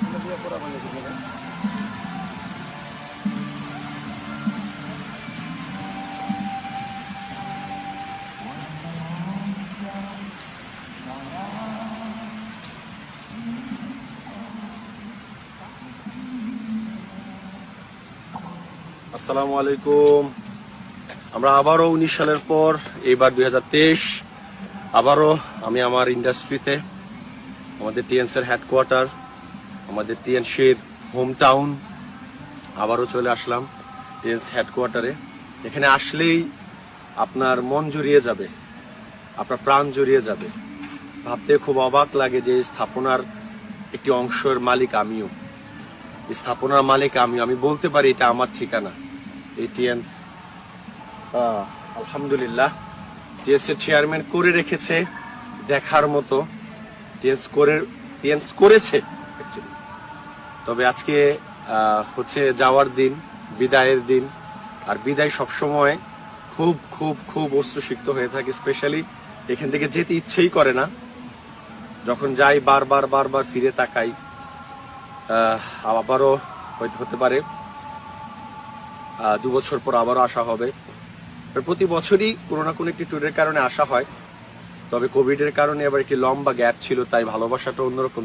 আসসালামু আলাইকুম। আমরা আবারও উনিশ সালের পর, এইবার দুই হাজার তেইশ, আবারও আমি আমার ইন্ডাস্ট্রিতে আমাদের টিএনসের হেডকোয়ার্টার আমাদের টিএনসির হোম টাউন আবারও চলে আসলাম টিএনস হেডকোয়ার্টারে এখানে আসলেই আপনার মন জুড়িয়ে যাবে, আপনার প্রাণ জুড়িয়ে যাবে। ভাবতে খুব অবাক লাগে যে স্থাপনার একটি অংশের মালিক আমিও। স্থাপনার মালিক আমি আমি বলতে পারি এটা আমার ঠিকানা এটিএন আলহামদুলিল্লাহ। টিএস এর চেয়ারম্যান করে রেখেছে, দেখার মতো। টিএস করে টিএস করেছে, actually। তবে আজকে হচ্ছে যাওয়ার দিন, বিদায়ের দিন, আর বিদায় সবসময় খুব খুব খুব অস্ত্রসিক্ত হয়ে থাকে, স্পেশালি এখান থেকে যেতে ইচ্ছেই করে না। যখন যাই, বারবার বারবার ফিরে তাকাই আবারও হয়তো হতে পারে দু বছর পর আবারও আসা হবে। প্রতি বছরই কোনো না কোনো একটি ট্যুরের কারণে আসা হয়, তবে কোভিডের কারণে এবার একটি লম্বা গ্যাপ ছিল, তাই ভালোবাসাটা অন্যরকম